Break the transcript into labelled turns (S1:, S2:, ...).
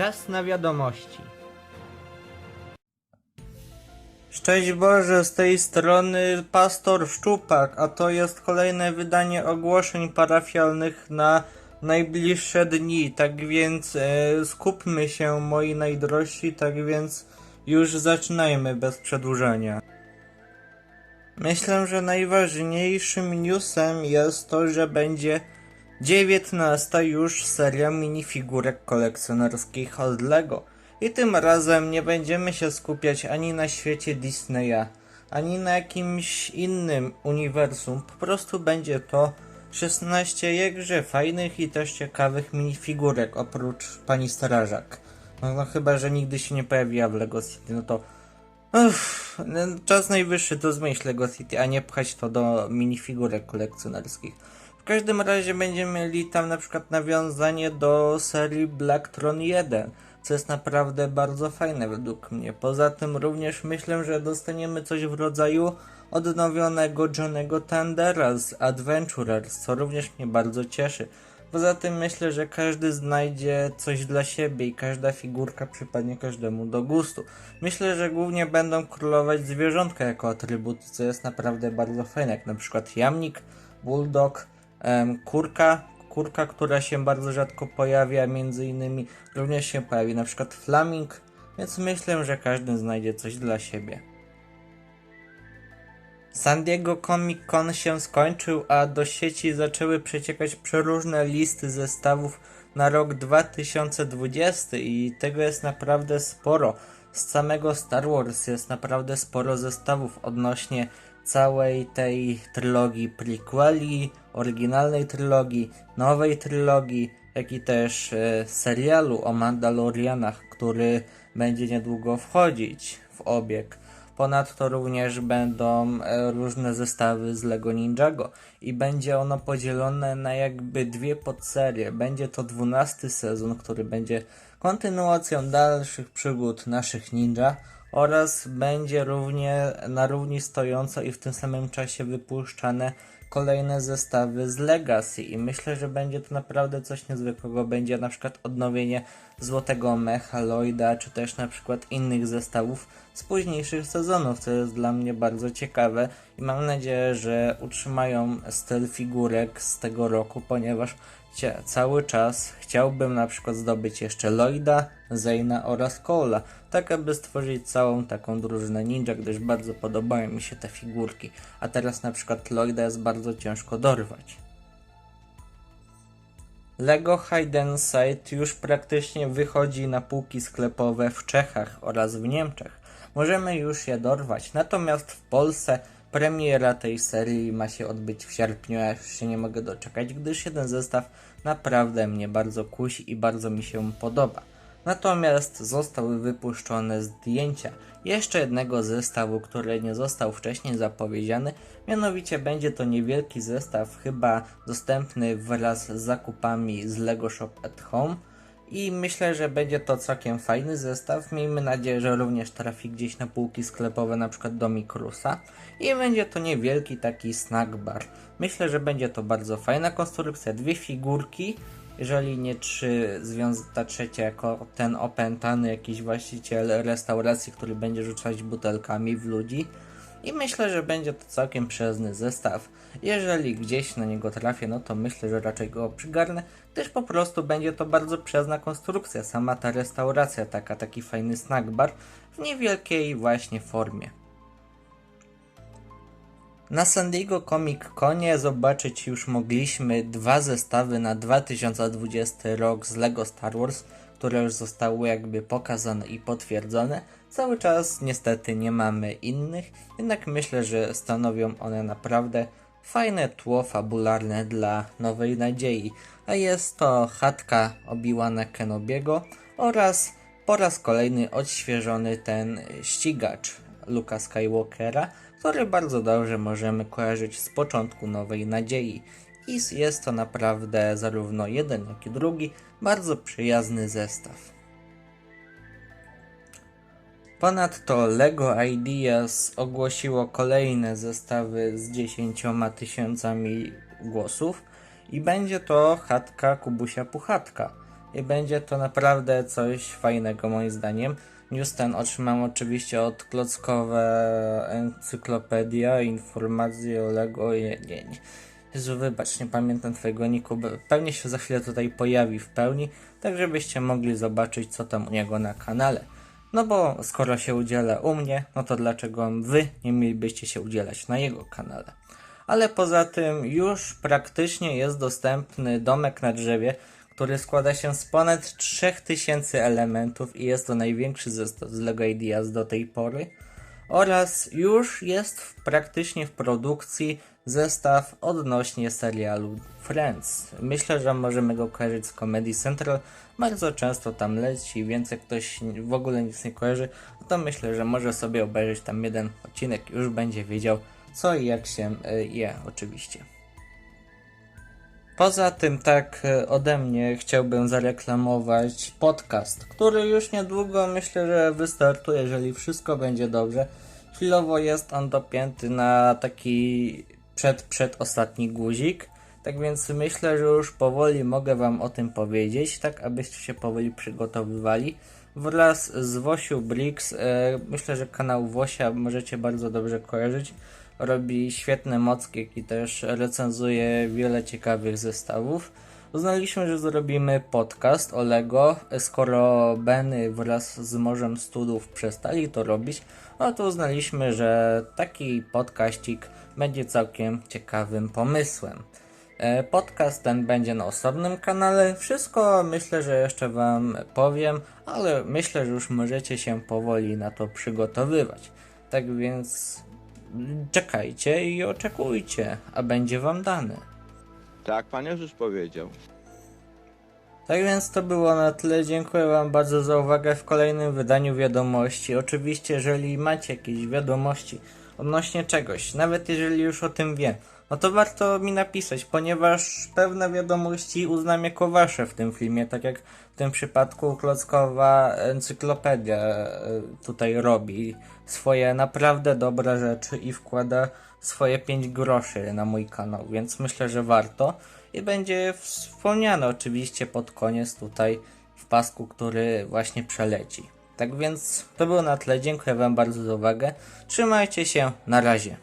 S1: Czas na wiadomości.
S2: Szczęść Boże, z tej strony Pastor Szczupak, a to jest kolejne wydanie ogłoszeń parafialnych na najbliższe dni, tak więc e, skupmy się moi najdrożsi, tak więc już zaczynajmy bez przedłużania. Myślę, że najważniejszym newsem jest to, że będzie 19 już seria minifigurek kolekcjonerskich od LEGO. I tym razem nie będziemy się skupiać ani na świecie Disneya, ani na jakimś innym uniwersum. Po prostu będzie to 16 jakże fajnych i też ciekawych minifigurek, oprócz pani strażak. No, no chyba, że nigdy się nie pojawiła w LEGO City, no to Uff, no, czas najwyższy to zmienić LEGO City, a nie pchać to do minifigurek kolekcjonerskich. W każdym razie będziemy mieli tam na przykład nawiązanie do serii Blacktron 1, co jest naprawdę bardzo fajne według mnie. Poza tym również myślę, że dostaniemy coś w rodzaju odnowionego Johnego Tandera z Adventurers, co również mnie bardzo cieszy. Poza tym myślę, że każdy znajdzie coś dla siebie i każda figurka przypadnie każdemu do gustu. Myślę, że głównie będą królować zwierzątka jako atrybuty, co jest naprawdę bardzo fajne, jak na przykład jamnik, bulldog, kurka, kurka, która się bardzo rzadko pojawia, między innymi również się pojawi na przykład flaming, więc myślę, że każdy znajdzie coś dla siebie. San Diego Comic Con się skończył, a do sieci zaczęły przeciekać przeróżne listy zestawów na rok 2020 i tego jest naprawdę sporo. Z samego Star Wars jest naprawdę sporo zestawów odnośnie całej tej trylogii prequeli, oryginalnej trylogii, nowej trylogii, jak i też e, serialu o Mandalorianach, który będzie niedługo wchodzić w obieg. Ponadto również będą e, różne zestawy z Lego Ninjago i będzie ono podzielone na jakby dwie podserie. Będzie to 12 sezon, który będzie kontynuacją dalszych przygód naszych ninja oraz będzie równie na równi stojąco i w tym samym czasie wypuszczane kolejne zestawy z Legacy i myślę, że będzie to naprawdę coś niezwykłego. Będzie na przykład odnowienie Złotego Mechaloida, czy też na przykład innych zestawów z późniejszych sezonów, co jest dla mnie bardzo ciekawe i mam nadzieję, że utrzymają styl figurek z tego roku, ponieważ cały czas chciałbym na przykład zdobyć jeszcze Lloyda, Zayna oraz Cole'a, tak aby stworzyć całą taką drużynę ninja, gdyż bardzo podobają mi się te figurki, a teraz na przykład Lloyda jest bardzo ciężko dorwać. Lego Hide and Sight już praktycznie wychodzi na półki sklepowe w Czechach oraz w Niemczech. Możemy już je dorwać, natomiast w Polsce premiera tej serii ma się odbyć w sierpniu, a już się nie mogę doczekać, gdyż jeden zestaw naprawdę mnie bardzo kusi i bardzo mi się podoba. Natomiast zostały wypuszczone zdjęcia jeszcze jednego zestawu, który nie został wcześniej zapowiedziany. Mianowicie będzie to niewielki zestaw, chyba dostępny wraz z zakupami z Lego Shop at Home. I myślę, że będzie to całkiem fajny zestaw. Miejmy nadzieję, że również trafi gdzieś na półki sklepowe, na przykład do Mikrusa. I będzie to niewielki taki snack bar. Myślę, że będzie to bardzo fajna konstrukcja. Dwie figurki, jeżeli nie trzy, ta trzecia jako ten opętany jakiś właściciel restauracji, który będzie rzucać butelkami w ludzi. I myślę, że będzie to całkiem przyjazny zestaw. Jeżeli gdzieś na niego trafię, no to myślę, że raczej go przygarnę, gdyż po prostu będzie to bardzo przyjazna konstrukcja. Sama ta restauracja, taka, taki fajny snack bar w niewielkiej właśnie formie. Na San Diego Comic Conie zobaczyć już mogliśmy dwa zestawy na 2020 rok z LEGO Star Wars, które już zostały jakby pokazane i potwierdzone. Cały czas niestety nie mamy innych, jednak myślę, że stanowią one naprawdę fajne tło fabularne dla Nowej Nadziei, a jest to chatka Obi-Wana Kenobiego oraz po raz kolejny odświeżony ten ścigacz Luka Skywalkera, który bardzo dobrze możemy kojarzyć z początku Nowej Nadziei. I jest to naprawdę zarówno jeden, jak i drugi bardzo przyjazny zestaw. Ponadto LEGO Ideas ogłosiło kolejne zestawy z 10 tysiącami głosów i będzie to chatka Kubusia Puchatka. i będzie to naprawdę coś fajnego moim zdaniem. News ten otrzymam oczywiście od Klockowe Encyklopedia, informacje o Lego, nie, nie, nie. Jezu, wybacz, nie pamiętam twojego niku, pewnie się za chwilę tutaj pojawi w pełni, tak żebyście mogli zobaczyć co tam u niego na kanale. No bo skoro się udziela u mnie, no to dlaczego wy nie mielibyście się udzielać na jego kanale? Ale poza tym już praktycznie jest dostępny domek na drzewie, który składa się z ponad 3000 elementów i jest to największy zestaw z LEGO Ideas do tej pory. Oraz już jest w, praktycznie w produkcji zestaw odnośnie serialu Friends. Myślę, że możemy go kojarzyć z Comedy Central. Bardzo często tam leci, więc jak ktoś w ogóle nic nie kojarzy, to myślę, że może sobie obejrzeć tam jeden odcinek już będzie wiedział co i jak się y, je oczywiście. Poza tym, tak e, ode mnie chciałbym zareklamować podcast, który już niedługo myślę, że wystartuje, jeżeli wszystko będzie dobrze. Chwilowo jest on dopięty na taki przed, przedostatni guzik. Tak więc myślę, że już powoli mogę Wam o tym powiedzieć, tak abyście się powoli przygotowywali. Wraz z Wosiu Brix, e, myślę, że kanał Wosia możecie bardzo dobrze kojarzyć robi świetne mocki i też recenzuje wiele ciekawych zestawów. Uznaliśmy, że zrobimy podcast o Lego. Skoro Benny wraz z Morzem Studów przestali to robić, no to uznaliśmy, że taki podkaścik będzie całkiem ciekawym pomysłem. E, Podcast ten będzie na osobnym kanale. Wszystko myślę, że jeszcze Wam powiem, ale myślę, że już możecie się powoli na to przygotowywać. Tak więc czekajcie i oczekujcie, a będzie wam dane.
S1: Tak, pan Jezus powiedział.
S2: Tak więc to było na tyle. Dziękuję Wam bardzo za uwagę w kolejnym wydaniu wiadomości. Oczywiście, jeżeli macie jakieś wiadomości odnośnie czegoś, nawet jeżeli już o tym wiem, no to warto mi napisać, ponieważ pewne wiadomości uznam jako wasze w tym filmie, tak jak w tym przypadku Klockowa Encyklopedia e, tutaj robi swoje naprawdę dobre rzeczy i wkłada swoje 5 groszy na mój kanał, więc myślę, że warto i będzie wspomniane oczywiście pod koniec tutaj w pasku, który właśnie przeleci. Tak więc to było na tyle. Dziękuję Wam bardzo za uwagę. Trzymajcie się. Na razie.